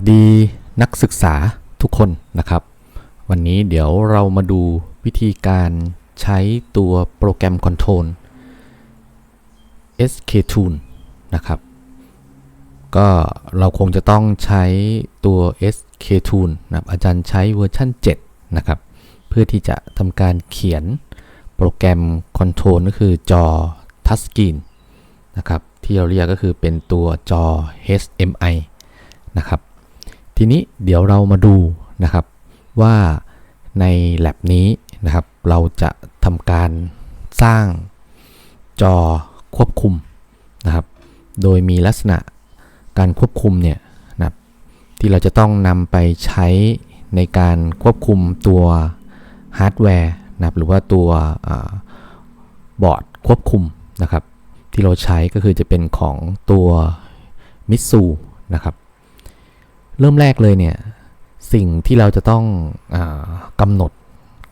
วัสดีนักศึกษาทุกคนนะครับ วันนี้เดี๋ยวเรามาดูวิธีการใช้ตัวโปรแกรมคอนโทรล SKTool นะครับ ก็เราคงจะต้องใช้ตัว SKTool นะครับอาจารย์ใช้เวอร์ชัน7 นะครับ เพื่อที่จะทำการเขียนโปรแกรมคอนโทรลก็คือจอทัชสกรีนนะครับ ที่เราเรียกก็คือเป็นตัวจอ HMI นะครับ ทีนี้เดี๋ยวเรามาดูนะครับว่าใน lab นี้นะครับ เราจะทำการสร้างจอควบคุมนะครับ โดยมีลักษณะการควบคุมเนี่ยนะครับที่เราจะต้องนำไปใช้ในการควบคุมตัวฮาร์ดแวร์นะครับหรือว่าตัวอบอร์ดควบคุมนะครับ ที่เราใช้ก็คือจะเป็นของตัวมิตซูนะครับ เริ่มแรกเลยเนี่ยสิ่งที่เราจะต้องอกำหนด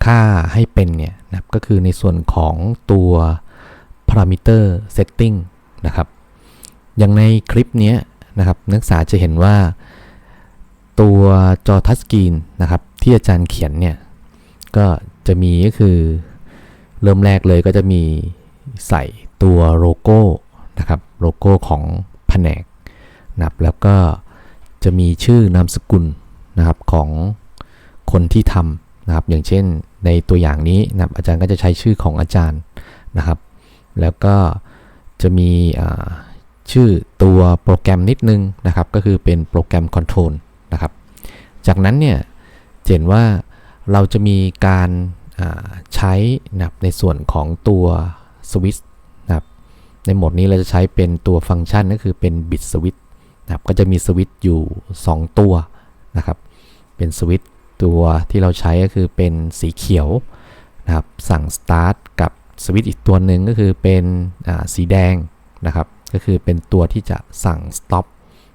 ค่าให้เป็นเนี่ยนะครับก็คือในส่วนของตัว parameter setting นะครับ อย่างในคลิปนี้นะครับนักศึกษาจะเห็นว่าตัวจอทัชสกรีนนะครับที่อาจารย์เขียนเนี่ยก็จะมีก็คือเริ่มแรกเลยก็จะมีใส่ตัวโลโก้นะครับโลโก้ของแผนกนะครับแล้วก็ จะมีชื่อนามสกุลนะครับของคนที่ทำนะครับ อย่างเช่นในตัวอย่างนี้นะครับอาจารย์ก็จะใช้ชื่อของอาจารย์นะครับ แล้วก็จะมีชื่อตัวโปรแกรมนิดนึงนะครับ ก็คือเป็นโปรแกรมคอนโทรลนะครับ จากนั้นเนี่ยเห็นว่าเราจะมีการใช้นะครับในส่วนของตัวสวิตช์นะครับในโหมดนี้เราจะใช้เป็นตัวฟังก์ชันก็คือเป็นบิตสวิตช์ นะครับก็จะมีสวิตช์อยู่ 2 ตัวนะครับ เป็นสวิตช์ตัวที่เราใช้ก็คือเป็นสีเขียวนะครับสั่ง start กับสวิตช์อีกตัวหนึ่งก็คือเป็นสีแดงนะครับ ก็คือเป็นตัวที่จะสั่ง stop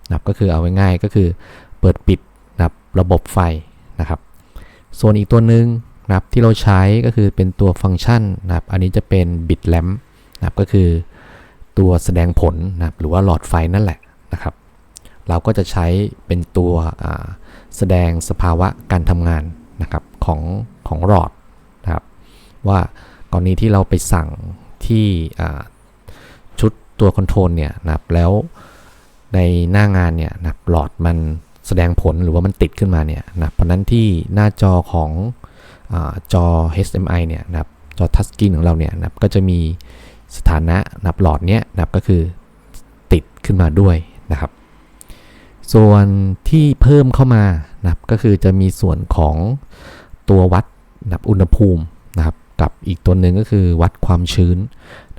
นะครับก็คือเอาง่ายๆก็คือเปิดปิดนะครับระบบไฟนะครับ ส่วนอีกตัวหนึ่งนะครับที่เราใช้ก็คือเป็นตัวฟังก์ชันนะครับ อันนี้จะเป็น bit lamp นะครับก็คือตัวแสดงผลนะครับหรือว่าหลอดไฟนั่นแหละนะครับ เราก็จะใช้เป็นตัวแสดงสภาวะการทำงานนะครับของของหลอดนะครับว่ากรณีที่เราไปสั่งที่ชุดตัวคอนโทรลเนี่ยนะครับแล้วในหน้างานเนี่ยนะครับหลอดมันแสดงผลหรือว่ามันติดขึ้นมาเนี่ยนะเพราะนั้นที่หน้าจอของอจอ hmi เนี่ยนะครับจอทัชสกรีนของเราเนี่ยนะครับก็จะมีสถานะนับหลอดเนี้ยนะครับก็คือติดขึ้นมาด้วยนะครับ ส่วนที่เพิ่มเข้ามานะครับก็คือจะมีส่วนของตัววัดนับอุณหภูมินะครับกับอีกตัวหนึ่งก็คือวัดความชื้น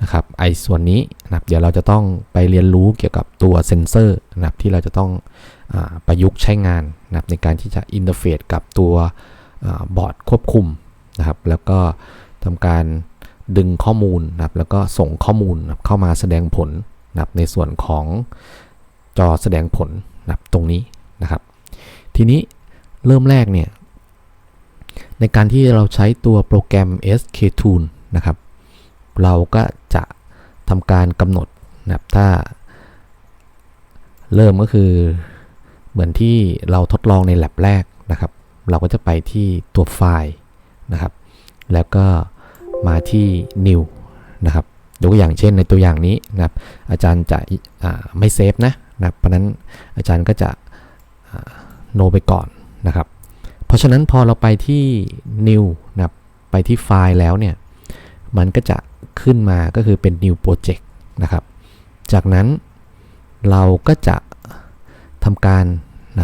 นะครับไอ้ส่วนนี้นะครับเดี๋ยวเราจะต้องไปเรียนรู้เกี่ยวกับตัวเซ็นเซอร์นะครับที่เราจะต้องอประยุกต์ใช้งานนะครับในการที่จะอินเทอร์เฟซกับตัวบอร์ดควบคุมนะครับแล้วก็ทำการดึงข้อมูลนะครับแล้วก็ส่งข้อมูลนะเข้ามาแสดงผลนะครับในส่วนของจอแสดงผล นะตรงนี้นะครับ ทีนี้เริ่มแรกเนี่ย ในการที่เราใช้ตัวโปรแกรม SKTool นะครับ เราก็จะทำการกำหนดนะครับถ้า เริ่มก็คือเหมือนที่เราทดลองใน lab แรกนะครับ เราก็จะไปที่ตัวไฟล์นะครับ แล้วก็มาที่ new นะครับยกอย่างเช่นในตัวอย่างนี้นะครับ อาจารย์จะไม่เซฟนะ นะเพราะนั้นอาจารย์ก็จะโนไปก่อนนะครับ เพราะฉะนั้นพอเราไปที่ new นะครับไปที่ไฟล์แล้วเนี่ยมันก็จะขึ้นมาก็คือเป็น new project นะครับ จากนั้นเราก็จะทำการนะ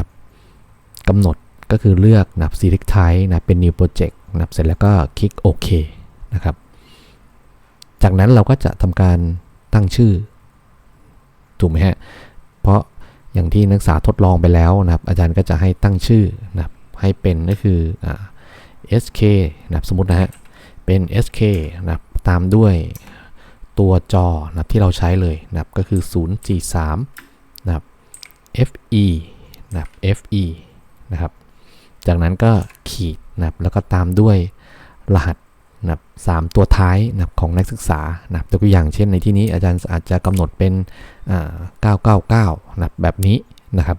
กำหนดก็คือเลือกนะ select type นะเป็น new project นะเสร็จแล้วก็คลิกโอเคนะครับ จากนั้นเราก็จะทำการตั้งชื่อ ถูกไหมฮะ ราะอย่างที่นักศึกษาทดลองไปแล้วนะครับ อาจารย์ก็จะให้ตั้งชื่อนะครับให้เป็นก็คืออ SK นะครับสมมตินะฮะเป็น SK นะครับตามด้วยตัวจอนะครับที่เราใช้เลยนะครับก็คือ 043นะครับ FE นะครับ FE นะครับ จากนั้นก็ขีดนะครับแล้วก็ตามด้วยรหัส นะครับสามตัวท้ายนะครับของนักศึกษานะครับตัวอย่างเช่นในที่นี้อาจารย์อาจจะกำหนดเป็น999นะครับแบบนี้นะครับ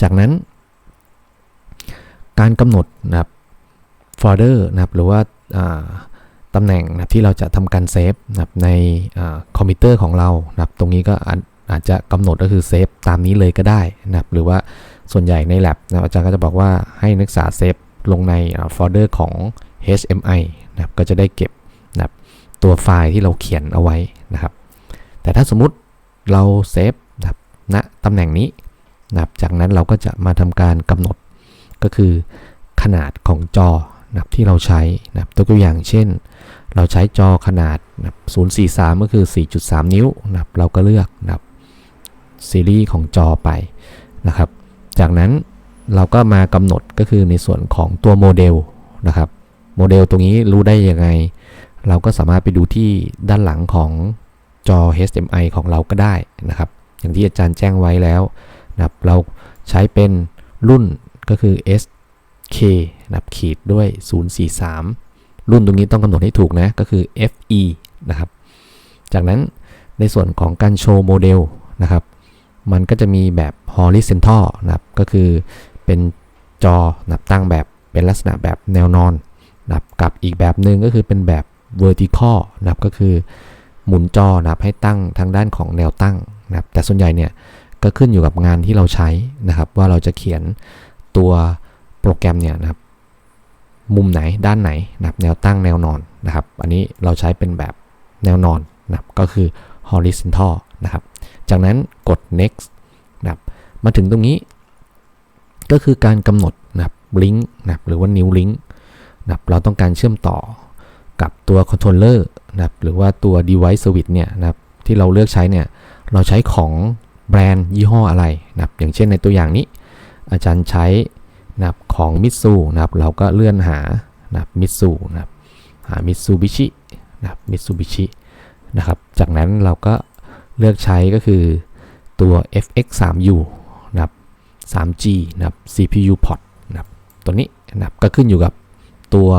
จากนั้น การกำหนดนะครับโฟลเดอร์นะครับหรือว่าอ่าตำแหน่งนะครับที่เราจะทำการเซฟนะครับในคอมพิวเตอร์ของเรานะครับตรงนี้ก็อาจจะกำหนดก็คือเซฟตามนี้เลยก็ได้นะครับหรือว่าส่วนใหญ่ใน lab นะครับอาจารย์ก็จะบอกว่าให้นักศึกษาเซฟลงในโฟลเดอร์ของ HMI นะครับก็จะได้เก็บนะครับตัวไฟล์ที่เราเขียนเอาไว้นะครับ แต่ถ้าสมมุติเราเซฟนะครับณตำแหน่งนี้นะครับจากนั้นเราก็จะมาทำการกำหนดก็คือขนาดของจอนะครับที่เราใช้นะครับตัวอย่างเช่น เราใช้จอขนาดนะ043 ก็คือ 4.3 นิ้วนะครับเราก็เลือกนะครับซีรีส์ของจอไปนะครับ จากนั้นเราก็มากำหนดก็คือในส่วนของตัวโมเดลนะครับ โมเดลตรงนี้รู้ได้ยังไง เราก็สามารถไปดูที่ด้านหลังของจอ HDMI ของเราก็ได้นะครับ อย่างที่อาจารย์แจ้งไว้แล้วนะครับเราใช้เป็นรุ่นก็คือ SK นะครับขีดด้วย 043 รุ่นตรงนี้ต้องกำหนดให้ถูกนะ ก็คือ FE นะครับ จากนั้นในส่วนของการโชว์โมเดลนะครับ มันก็จะมีแบบ horizontal นะครับ ก็คือเป็นจอนับตั้งแบบเป็นลักษณะแบบแนวนอน นะครับกับอีกแบบหนึ่งก็คือเป็นแบบ vertical นะครับก็คือหมุนจอนะครับให้ตั้งทางด้านของแนวตั้งนะครับแต่ส่วนใหญ่เนี่ยก็ขึ้นอยู่กับงานที่เราใช้นะครับ ว่าเราจะเขียนตัวโปรแกรมเนี่ยนะครับมุมไหนด้านไหนนะครับแนวตั้งแนวนอนนะครับ อันนี้เราใช้เป็นแบบแนวนอนนะครับก็คือ horizontal นะครับ จากนั้นกด next นะครับมาถึงตรงนี้ ก็คือการกำหนดนะครับ link นะครับหรือว่า new link นะครับเราต้องการเชื่อมต่อกับตัว controller นะครับหรือว่าตัว device switch เนี่ยนะครับที่เราเลือกใช้เนี่ยเราใช้ของแบรนด์ยี่ห้ออะไรนะครับอย่างเช่นในตัวอย่างนี้ อาจารย์ใช้นะครับของมิตซูนะครับเราก็เลื่อนหานะครับมิตซูนะครับหามิตซูบิชินะครับมิตซูบิชินะครับจากนั้นเราก็เลือกใช้ก็คือตัว FX3U นะครับ 3G นะครับ CPU port นะครับตัวนี้นะครับก็ขึ้นอยู่กับ ตัว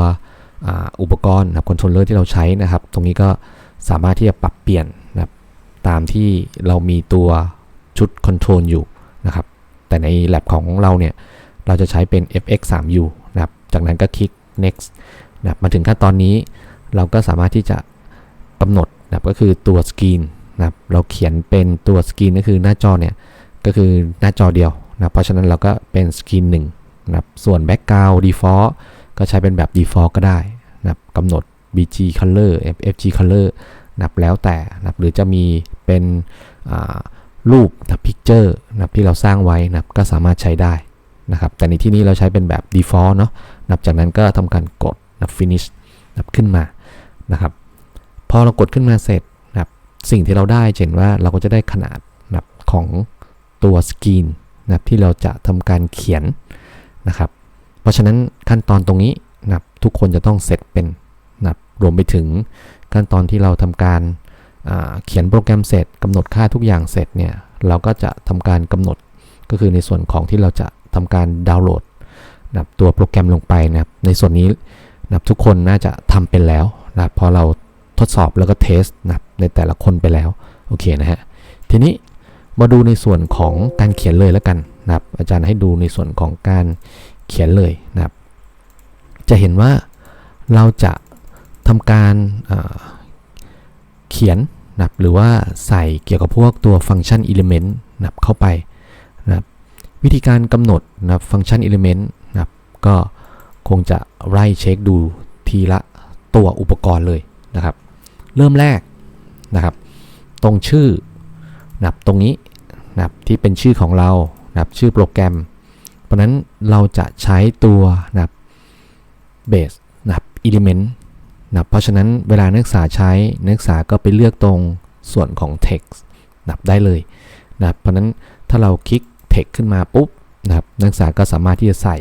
อุปกรณ์นะครับคอนโทรลเลอร์ที่เราใช้นะครับ ตรงนี้ก็สามารถที่จะปรับเปลี่ยนนะครับตามที่เรามีตัวชุดคอนโทรลอยู่นะครับ แต่ใน lab ของเราเนี่ย เราจะใช้เป็น FX3U นะครับ จากนั้นก็คลิก next นะครับมาถึงขั้นตอนนี้ เราก็สามารถที่จะกำหนดนะครับก็คือตัวสกรีนนะครับ เราเขียนเป็นตัวสกรีนก็คือหน้าจอเนี่ย ก็คือหน้าจอเดียวนะ เพราะฉะนั้นเราก็เป็นสกรีนหนึ่งนะครับ ส่วน background default ก็ใช้เป็นแบบ default ก็ได้นะครับกำหนด BG color FG color นับแล้วแต่นับหรือจะมีเป็นรูปนะ picture นะครับที่เราสร้างไว้นับก็สามารถใช้ได้นะครับ แต่ในที่นี้เราใช้เป็นแบบ default เนาะนับจากนั้นก็ทำการกดนะ finish นับขึ้นมานะครับ พอเรากดขึ้นมาเสร็จนะครับสิ่งที่เราได้เห็นว่าเราก็จะได้ขนาดนะของตัวสกรีนนะครับที่เราจะทำการเขียนนะครับ ราะฉะนั้นขั้นตอนตรงนี้นะทุกคนจะต้องเสร็จเป็นนะรวมไปถึงขั้นตอนที่เราทำการเขียนโปรแกรมเสร็จกำหนดค่าทุกอย่างเสร็จเนี่ยเราก็จะทำการกำหนดก็คือในส่วนของที่เราจะทำการดาวน์โหลดนะตัวโปรแกรมลงไปนะครับในส่วนนี้นะทุกคนน่าจะทำเป็นแล้วนะพอเราทดสอบแล้วก็เทสนะในแต่ละคนไปแล้วโอเคนะฮะทีนี้มาดูในส่วนของการเขียนเลยแล้วกันนะครับอาจารย์ให้ดูในส่วนของการ เขียนเลยนะครับ จะเห็นว่าเราจะทำการเขียนนะหรือว่าใส่เกี่ยวกับพวกตัวฟังก์ชัน element นะเข้าไปนะวิธีการกำหนดนะฟังก์ชัน element นะก็คงจะไล่เช็คดูทีละตัวอุปกรณ์เลยนะครับ เริ่มแรกนะครับ ตรงชื่อนะตรงนี้นะที่เป็นชื่อของเรานะชื่อโปรแกรม เพราะนั้นเราจะใช้ตัวนะ base นะ element นะเพราะฉะนั้นเวลานักศึกษาใช้นักศึกษาก็ไปเลือกตรงส่วนของ text นะได้เลยนะเพราะนั้นถ้าเราคลิก text ขึ้นมาปุ๊บนะครับนักศึกษาก็สามารถที่จะใส่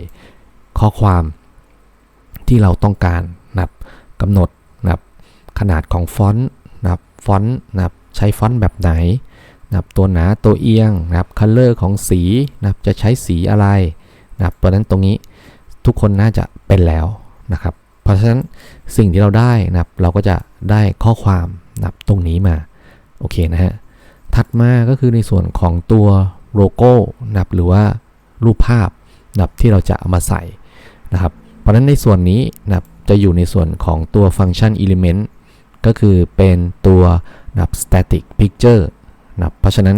ข้อความที่เราต้องการนะกำหนดนะขนาดของฟอนต์นะฟอนต์นะใช้ฟอนต์แบบไหน นะตัวหนาตัวเอียงนะครับคัลเลอร์ของสีนะจะใช้สีอะไรนะเพราะนั้นตรงนี้ทุกคนน่าจะเป็นแล้วนะครับ เพราะฉะนั้นสิ่งที่เราได้นะครับเราก็จะได้ข้อความนะครับตรงนี้มาโอเคนะฮะถัดมาก็คือในส่วนของตัวโลโก้นะครับหรือว่ารูปภาพนะครับที่เราจะเอามาใส่นะครับ เพราะฉะนั้นในส่วนนี้นะครับจะอยู่ในส่วนของตัวฟังก์ชัน element ก็คือเป็นตัวนะครับ static picture นะเพราะฉะนั้น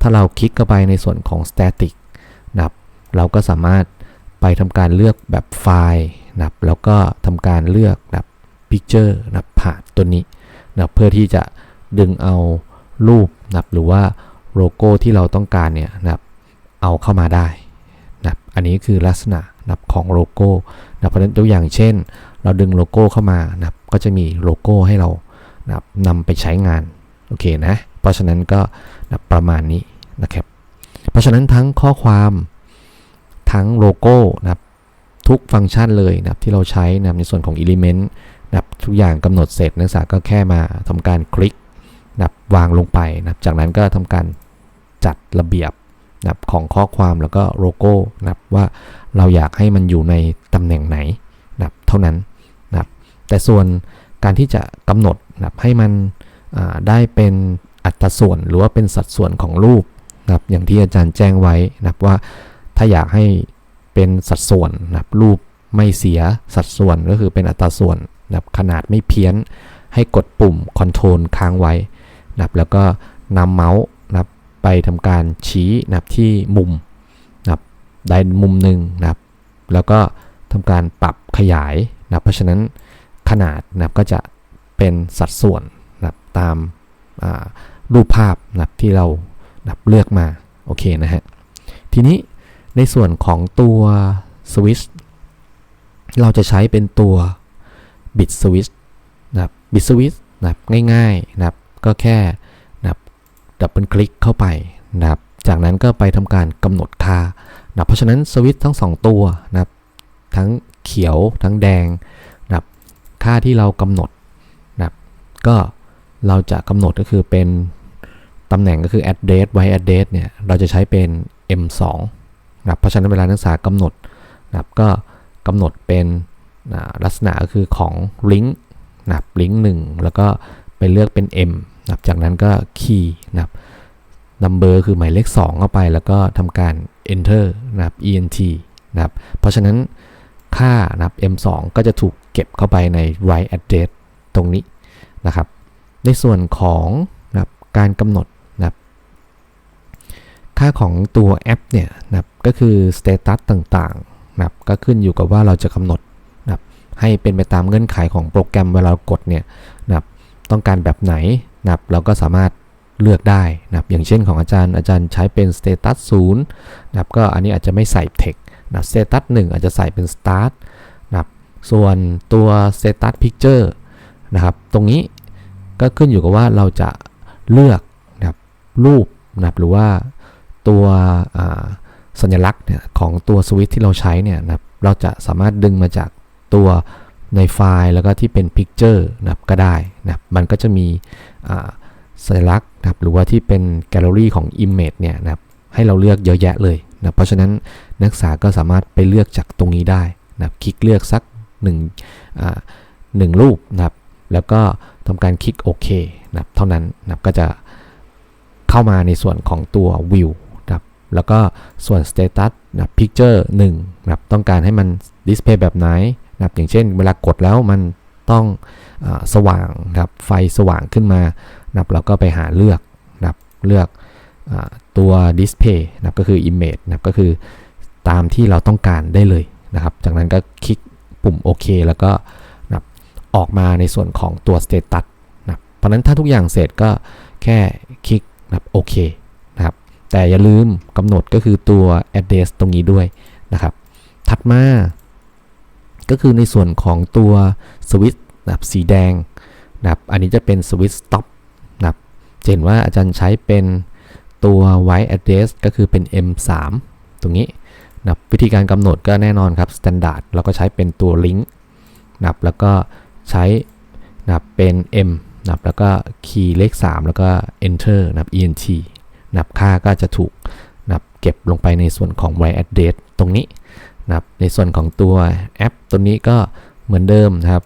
ถ้าเราคลิกเข้าไปในส่วนของ static นะเราก็สามารถไปทำการเลือกแบบไฟล์นะครับแล้วก็ทำการเลือกนะ picture นะครับผ่านตัวนี้นะเพื่อที่จะดึงเอารูปนะหรือว่าโลโก้ที่เราต้องการเนี่ยนะเอาเข้ามาได้นะอันนี้คือลักษณะนะของโลโก้นะเพราะฉะนั้นตัวอย่างเช่น เราดึงโลโก้เข้ามานะก็จะมีโลโก้ให้เรานะนำไปใช้งาน โอเคนะ ราะฉะนั้นก็นะประมาณนี้นะครับ เพราะฉะนั้นทั้งข้อความทั้งโลโก้นะครับทุกฟังก์ชันเลยนะครับที่เราใช้นับในส่วนของ Element นะครับทุกอย่างกำหนดเสร็จนักศึกษาก็แค่มาทำการคลิกนะครับวางลงไปนะครับจากนั้นก็ทำการจัดระเบียบนะครับของข้อความแล้วก็โลโก้นะครับว่าเราอยากให้มันอยู่ในตำแหน่งไหนนะครับเท่านั้นนะครับแต่ส่วนการที่จะกำหนดนะครับให้มันได้เป็น อัตส่วนหรือว่าเป็นสัดส่วนของรูปนะครับอย่างที่อาจารย์แจ้งไว้นะครับว่าถ้าอยากให้เป็นสัดส่วนนะครับรูปไม่เสียสัดส่วนก็คือเป็นอัตส่วนนะครับขนาดไม่เพี้ยน ให้กดปุ่ม Ctrl ค้างไว้นะครับแล้วก็นำเมาส์นะครับไปทำการชี้นะครับที่มุมนะครับได้มุมหนึ่งนะครับแล้วก็ทำการปรับขยายนะครับเพราะฉะนั้นขนาดนะครับก็จะเป็นสัดส่วนนะครับตาม รูปภาพนับที่เรานะเลือกมาโอเคนะฮะทีนี้ในส่วนของตัวสวิตช์เราจะใช้เป็นตัวบิตสวิตช์นะครับบิตสวิตช์นะครับง่ายๆนะครับก็แค่นะครับดับเบิลคลิกเข้าไปนะครับจากนั้นก็ไปทำการกำหนดค่านะเพราะฉะนั้นสวิตช์ทั้ง 2 ตัวนะครับทั้งเขียวทั้งแดงนะครับค่าที่เรากำหนดนะครับก็เราจะกำหนดก็คือเป็น ตำแหน่งก็คือ address y address เนี่ย เราจะใช้เป็น m2 นะครับเพราะฉะนั้นเวลานักศึกษากำหนดนะครับก็กำหนดเป็นลักษณะก็คือของ link นะครับ link 1แล้วก็ไปเลือกเป็น m นะครับจากนั้นก็ key นะครับ number คือหมายเลข 2 เข้าไป แล้วก็ทำการ enter นะครับ ent นะครับเพราะฉะนั้นค่านะครับ m2 ก็จะถูกเก็บเข้าไปใน write address ตรงนี้นะครับ ในส่วนของนะครับการกำหนด ค่าของตัวแอปเนี่ยนะครับก็คือ status ต่างๆนะครับก็ขึ้นอยู่กับว่าเราจะกำหนดนะครับให้เป็นไปตามเงื่อนไขของโปรแกรมเวลากดเนี่ยนะครับต้องการแบบไหนนะครับเราก็สามารถเลือกได้นะครับอย่างเช่นของอาจารย์อาจารย์ใช้เป็น status 0นะครับก็อันนี้อาจจะไม่ใส่ text นะ status 1อาจจะใส่เป็น start นะครับส่วนตัว status picture นะครับตรงนี้ก็ขึ้นอยู่กับว่าเราจะเลือกนะครับรูปนะครับหรือว่า ตัวสัญลักษณ์เนี่ยของตัวสวิตที่เราใช้เนี่ยนะครับเราจะสามารถดึงมาจากตัวในไฟล์แล้วก็ที่เป็นพิกเจอร์นะครับก็ได้นะครับมันก็จะมีสัญลักษณ์นะครับหรือว่าที่เป็นแกลเลอรี่ของ Image เนี่ยนะครับให้เราเลือกเยอะแยะเลยนะเพราะฉะนั้นนักศึกษาก็สามารถไปเลือกจากตรงนี้ได้นะครับคลิกเลือกสัก1หนึ่งรูปนะครับแล้วก็ทำการคลิกโอเคนะครับเท่านั้นนะครับก็จะเข้ามาในส่วนของตัว View นะครับ แล้วก็ส่วน Status นะ Picture 1นะครับต้องการให้มันดิสเพย์แบบไหนนะครับอย่างเช่นเวลากดแล้วมันต้องอสว่างนะครับไฟสว่างขึ้นมานะครับเราก็ไปหาเลือกนะครับเลือกอตัว Display นะครับก็คือ Image นะครับก็คือตามที่เราต้องการได้เลยนะครับ จากนั้นก็คลิกปุ่มโอเคแล้วก็ออกมาในส่วนของตัว status นะเพราะนั้นถ้าทุกอย่างเสร็จก็แค่คลิกนะโอเค แต่อย่าลืมกำหนดก็คือตัว address ตรงนี้ด้วยนะครับ ถัดมา ก็คือในส่วนของตัวสวิตช์นะครับสีแดงนะครับอันนี้จะเป็นสวิตช์ stop นะครับเห็นว่าอาจารย์ใช้เป็นตัว white address ก็คือเป็น M3 ตรงนี้นะวิธีการกำหนดก็แน่นอนครับ standard เราก็ใช้เป็นตัว link นะครับแล้วก็ใช้นะเป็น m นะแล้วก็คีย์เลข 3 แล้วก็ enter นะ ent นะค่าก็จะถูกนะเก็บลงไปในส่วนของ y address ตรงนี้นะในส่วนของตัวแอปตัวนี้ก็เหมือนเดิมนะครับ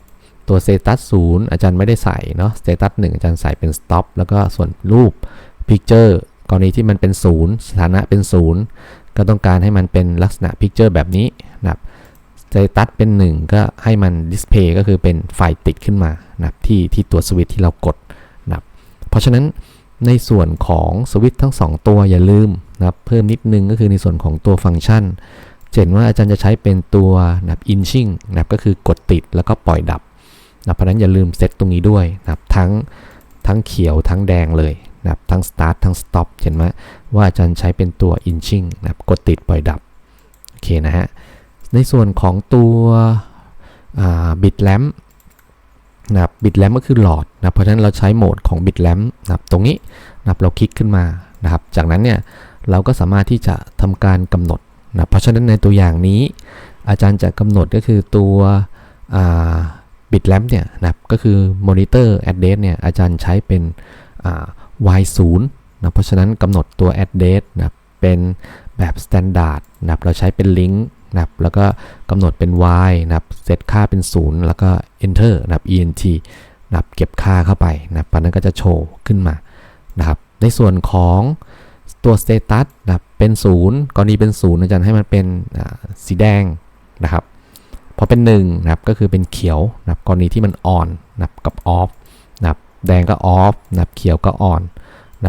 ตัว status 0 อาจารย์ไม่ได้ใส่เนาะ status 1 อาจารย์ใส่เป็น stop แล้วก็ส่วนรูป picture กรณีที่มันเป็น 0 สถานะเป็น 0 ก็ต้องการให้มันเป็นลักษณะ picture แบบนี้นะครับสเตตัสเป็น 1 ก็ให้มันดิสเพย์ก็คือเป็นไฟติดขึ้นมานะครับที่ที่ตัวสวิตช์ที่เรากดนะครับเพราะฉะนั้น ในส่วนของสวิตทั้ง 2 ตัวอย่าลืมนะครับเพิ่มนิดนึงก็คือในส่วนของตัวฟังก์ชันเห็นว่าอาจารย์จะใช้เป็นตัวนะครับ inching นะครับก็คือกดติดแล้วก็ปล่อยดับนะเพราะนั้นอย่าลืมเซตตรงนี้ด้วยนะครับทั้งทั้งเขียวทั้งแดงเลยนะครับทั้ง start ทั้ง stop เห็นไหมว่าอาจารย์ใช้เป็นตัว inching นะครับกดติดปล่อยดับโอเคนะฮะในส่วนของตัวบิตแลม นะครับบิตแลมก็คือหลอดนะเพราะฉะนั้นเราใช้โหมดของบิตแลมนะครับตรงนี้นะครับเราคลิกขึ้นมานะครับจากนั้นเนี่ยเราก็สามารถที่จะทำการกำหนดนะเพราะฉะนั้นในตัวอย่างนี้ อาจารย์จะกำหนดก็คือตัวบิตแลมเนี่ยนะครับก็คือมอนิเตอร์แอดเดสเนี่ยอาจารย์ใช้เป็น y0 นะเพราะฉะนั้นกำหนดตัว address นะเป็นแบบ standard นะเราใช้เป็น link นะแล้วก็กำหนดเป็น y นะเซตค่าเป็น 0 แล้วก็ enter นะ ent นะเก็บค่าเข้าไปนะปันนั้นก็จะโชว์ขึ้นมานะครับในส่วนของตัว status นะเป็น 0 กรณีเป็น 0 อาจารย์ให้มันเป็นสีแดงนะครับพอเป็น1นะครับก็คือเป็นเขียวนะกรณีที่มัน on นะกับ off นะแดงก็ off นะเขียวก็ on น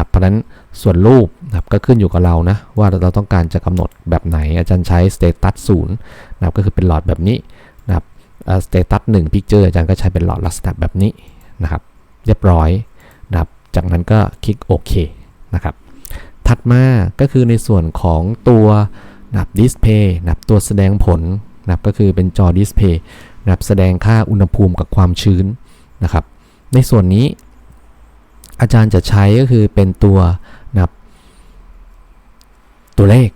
ะเพราะนั้นส่วนรูปนะก็ขึ้นอยู่กับเรานะว่าเราต้องการจะกำหนดแบบไหนอาจารย์ใช้ status 0นย์นะก็คือเป็นหลอดแบบนี้นะครับ status 1 picture อาจารย์ก็ใช้เป็นหลอดลักษณะแบบนี้นะครับเรียบร้อยนะครับจากนั้นก็คลิกโอเคนะครับถัดมาก็คือในส่วนของตัวนับ display นับตัวแสดงผลนับก็คือเป็นจอ display นับแสดงค่าอุณหภูมิกับความชื้นนะครับในส่วนนี้ อาจารย์จะใช้ก็คือเป็นตัวนับตัวเลข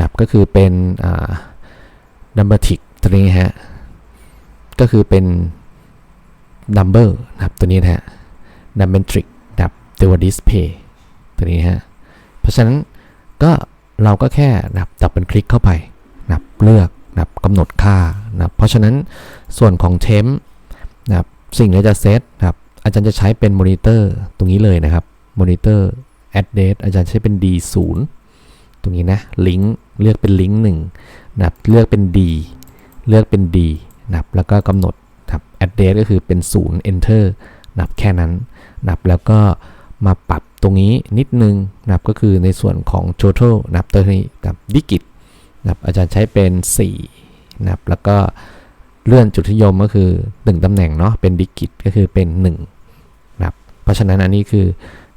นับก็คือเป็นนัมเบอร์ทิกตัวนี้ฮะก็คือเป็น number นะครับตัวนี้นะฮะ numeric นะครับตัว display ตัวนี้ฮะเพราะฉะนั้นก็เราก็แค่นับดับเป็นคลิกเข้าไปนับเลือกนับกำหนดค่านะเพราะฉะนั้นส่วนของ temp นับสิ่งที่จะเซตนับ อาจารย์จะใช้เป็นมอนิเตอร์ตรงนี้เลยนะครับมอนิเตอร์ address อาจารย์ใช้เป็น d0 ตรงนี้นะลิงก์เลือกเป็นลิงก์หนึ่งนะครับเลือกเป็น d เลือกเป็น d นะครับแล้วก็กำหนดนะครับ address ก็คือเป็น 0 enter นับแค่นั้นนับแล้วก็มาปรับตรงนี้นิดนึงนับก็คือในส่วนของ total นับตัวนี้กับ digit นับอาจารย์ใช้เป็น 4นับแล้วก็เลื่อนจุดที่ยมก็คือ 1ตำแหน่งเนาะเป็นดิกิตก็คือเป็น1นะค รับเพราะฉะนั้นอันนี้คือ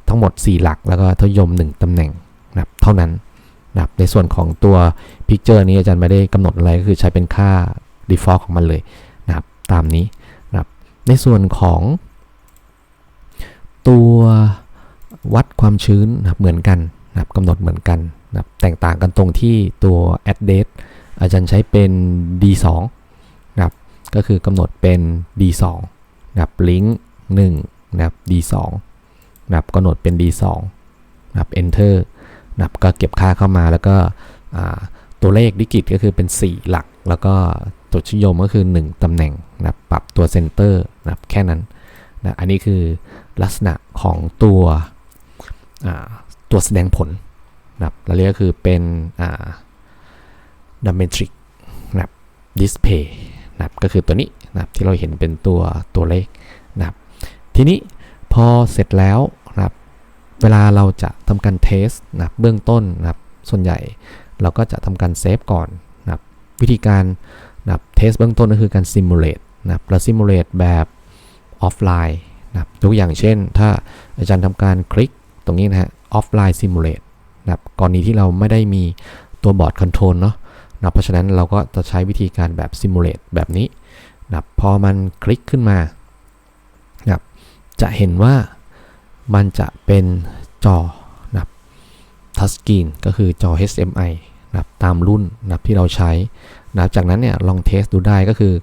ทั้งหมด 4 หลักแล้วก็ทยม 1ตำแหน่งนะครับเท่านั้นนะครับในส่วนของตัวพิกเจอร์นี้อาจารย์ไม่ได้กำหนดอะไรก็คือใช้เป็นค่า default ของมันเลยนะครับตามนี้นะครับในส่วนของ ตัววัดความชื้นนะครับเหมือนกันนะครับกำหนดเหมือนกันนะครับแตกต่างกันตรงที่ตัว address อาจารย์ใช้เป็น d2 นะครับก็คือกำหนดเป็น d2 นะครับ link 1 นะครับ d2 นะครับกำหนดเป็น d2 นะครับ enter นะครับก็เก็บค่าเข้ามาแล้วก็ตัวเลขดิจิตก็คือเป็น 4 หลัก แล้วก็ตัวชิยมก็คือ 1 ตำแหน่งนะครับปรับตัวเซนเตอร์นะครับแค่นั้นนะอันนี้คือลักษณะของตัวตัวแสดงผลนะครับเราเรียกก็คือเป็นดัมเมทริกนะครับดิสเพย์นะครับก็คือตัวนี้นะครับที่เราเห็นเป็นตัวตัวเลขนะครับ ทีนี้พอเสร็จแล้วนะครับเวลาเราจะทำการเทสนะเบื้องต้นนะครับส่วนใหญ่เราก็จะทำการเซฟก่อนนะครับวิธีการนะครับเทสเบื้องต้นก็คือการซิมูเลตนะครับเราซิมูเลตแบบออฟไลน์นะครับยกอย่างเช่น ถ้าอาจารย์ทำการคลิกตรงนี้นะฮะออฟไลน์ซิมูเลตนะครับกรณีที่เราไม่ได้มีตัวบอร์ดคอนโทรลเนาะนะเพราะฉะนั้นเราก็จะใช้วิธีการแบบซิมูเลตแบบนี้นะพอมันคลิกขึ้นมานะ จะเห็นว่ามันจะเป็นจอนะทัชสกรีนก็คือจอ hmi นะตามรุ่นนะที่เราใช้นะจากนั้นเนี่ยลองเทสดูได้ก็คือ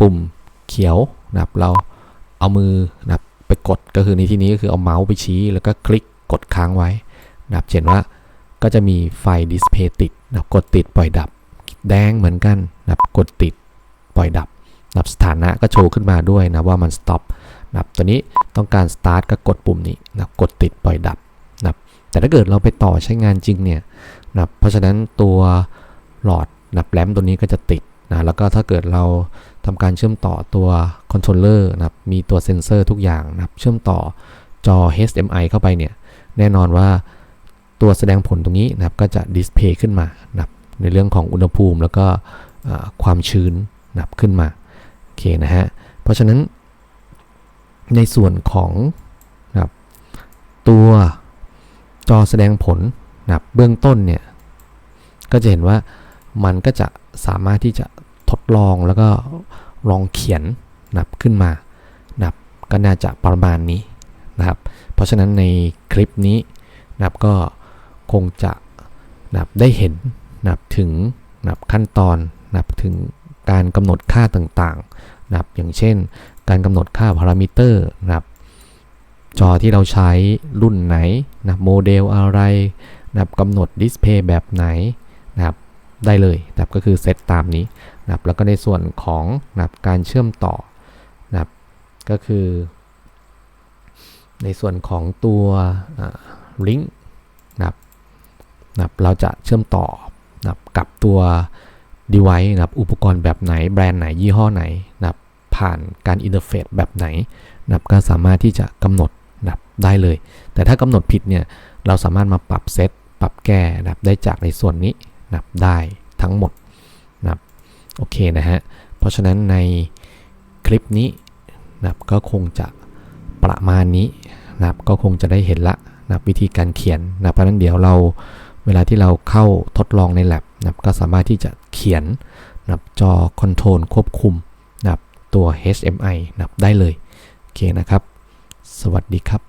ปุ่มเขียวนะเราเอามือนะไปกดก็คือในที่นี้ก็คือเอาเมาส์ไปชี้ แล้วก็คลิกกดค้างไว้นะเห็นว่าก็จะมีไฟดิสเพย์ติดนะกดติดปล่อยดับ แดงเหมือนกันนะกดติดปล่อยดับนะสถานะก็โชว์ขึ้นมาด้วยนะว่ามัน stop นะตัวนี้ต้องการ start ก็กดปุ่มนี้นะกดติดปล่อยดับนะแต่ถ้าเกิดเราไปต่อใช้งานจริงเนี่ยนะเพราะฉะนั้นตัวหลอดนับแลมตัวนี้ก็จะติดนะแล้วก็ถ้าเกิดเราทำการเชื่อมต่อตัวคอนโทรลเลอร์นะครับมีตัวเซ็นเซอร์ทุกอย่างนะครับเชื่อมต่อจอ HDMI เข้าไปเนี่ยแน่นอนว่าตัวแสดงผลตรงนี้นะครับก็จะดิสเพย์ขึ้นมานะครับในเรื่องของอุณหภูมิแล้วก็ความชื้นนะครับขึ้นมาโอเคนะฮะเพราะฉะนั้น ในส่วนของนะครับตัวจอแสดงผลนะครับเบื้องต้นเนี่ยก็จะเห็นว่ามันก็จะสามารถที่จะทดลองแล้วก็ลองเขียนนะครับขึ้นมานะครับก็น่าจะประมาณนี้นะครับ เพราะฉะนั้นในคลิปนี้นะครับก็คงจะนะครับได้เห็นนะครับถึงนะครับขั้นตอนนะครับถึงการกำหนดค่าต่างๆนะครับอย่างเช่น การกำหนดค่าพารามิเตอร์นะครับจอที่เราใช้รุ่นไหนนะครับโมเดลอะไรนะครับกำหนดดิสเพย์แบบไหนนะครับได้เลยนะครับก็คือเซตตามนี้นะครับแล้วก็ในส่วนของนะครับการเชื่อมต่อนะครับก็คือ ในส่วนของตัวลิงก์นะครับนะครับเราจะเชื่อมต่อนะครับกับตัว device นะครับอุปกรณ์แบบไหนแบรนด์ไหนยี่ห้อไหนนะครับ ผ่านการอินเทอร์เฟซแบบไหนนับก็สามารถที่จะกำหนดนับได้เลย แต่ถ้ากำหนดผิดเนี่ยเราสามารถมาปรับเซตปรับแก้นับได้จากในส่วนนี้นับได้ทั้งหมดนับโอเคนะฮะ เพราะฉะนั้นในคลิปนี้นับก็คงจะประมาณนี้นับก็คงจะได้เห็นละนับวิธีการเขียนนับเพราะนั้นเดี๋ยวเราเวลาที่เราเข้าทดลองใน lab นะครับก็สามารถที่จะเขียนนับจอคอนโทรลควบคุม ตัว HMI นับได้เลย โอเคนะครับ สวัสดีครับ